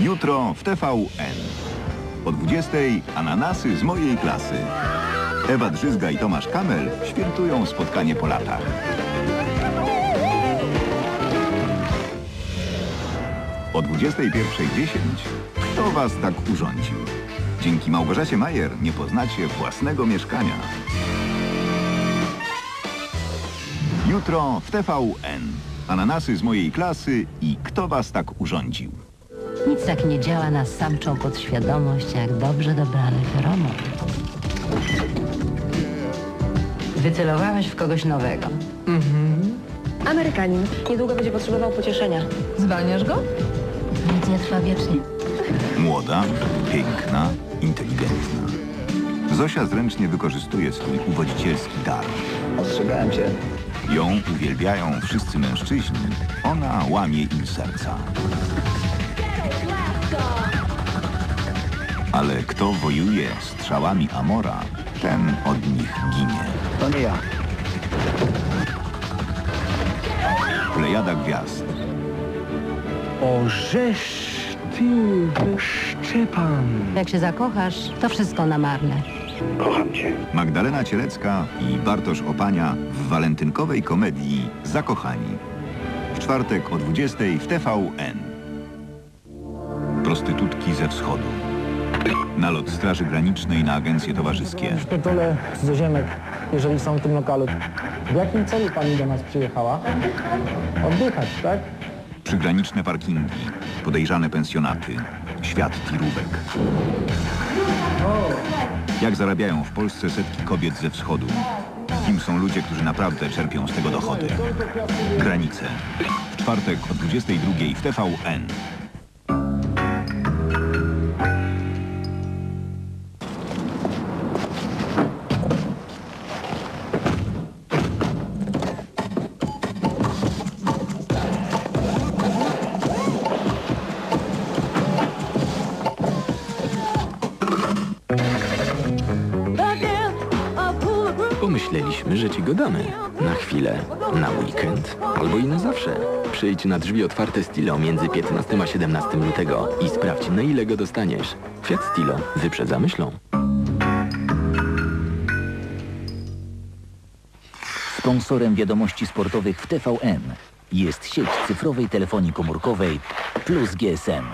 Jutro w TVN. O 20 ananasy z mojej klasy. Ewa Drzyzga i Tomasz Kamel świętują spotkanie po latach. O 21.10 Kto was tak urządził? Dzięki Małgorzacie Majer nie poznacie własnego mieszkania. Jutro w TVN. Ananasy z mojej klasy i kto was tak urządził? Nic tak nie działa na samczą podświadomość, jak dobrze dobrany feromon. Wycelowałeś w kogoś nowego. Amerykanin. Niedługo będzie potrzebował pocieszenia. Zwalniasz go? Nic nie trwa wiecznie. Młoda, piękna, inteligentna. Zosia zręcznie wykorzystuje swój uwodzicielski dar. Ostrzegałem cię. Ją uwielbiają wszyscy mężczyźni, ona łamie im serca. Ale kto wojuje strzałami Amora, ten od nich ginie. To nie ja. Plejada gwiazd. O, żeż ty, Szczepan. Jak się zakochasz, to wszystko na marne. Kocham cię. Magdalena Cielecka i Bartosz Opania w walentynkowej komedii Zakochani. W czwartek o 20 w TVN. Prostytutki ze wschodu. Nalot Straży Granicznej na agencje towarzyskie. Pierdolę Zoziemek, jeżeli są w tym lokalu. W jakim celu pani do nas przyjechała? Oddychać, tak? Przygraniczne parkingi. Podejrzane pensjonaty. Świat tirówek. Jak zarabiają w Polsce setki kobiet ze wschodu? Kim są ludzie, którzy naprawdę czerpią z tego dochody? Granice. W czwartek o 22 w TVN. Pomyśleliśmy, że ci go damy. Na chwilę, na weekend, albo i na zawsze. Przyjdź na drzwi otwarte Stilo między 15 a 17 lutego i sprawdź, na ile go dostaniesz. Fiat Stilo wyprzedza myślą. Sponsorem wiadomości sportowych w TVN jest sieć cyfrowej telefonii komórkowej Plus GSM.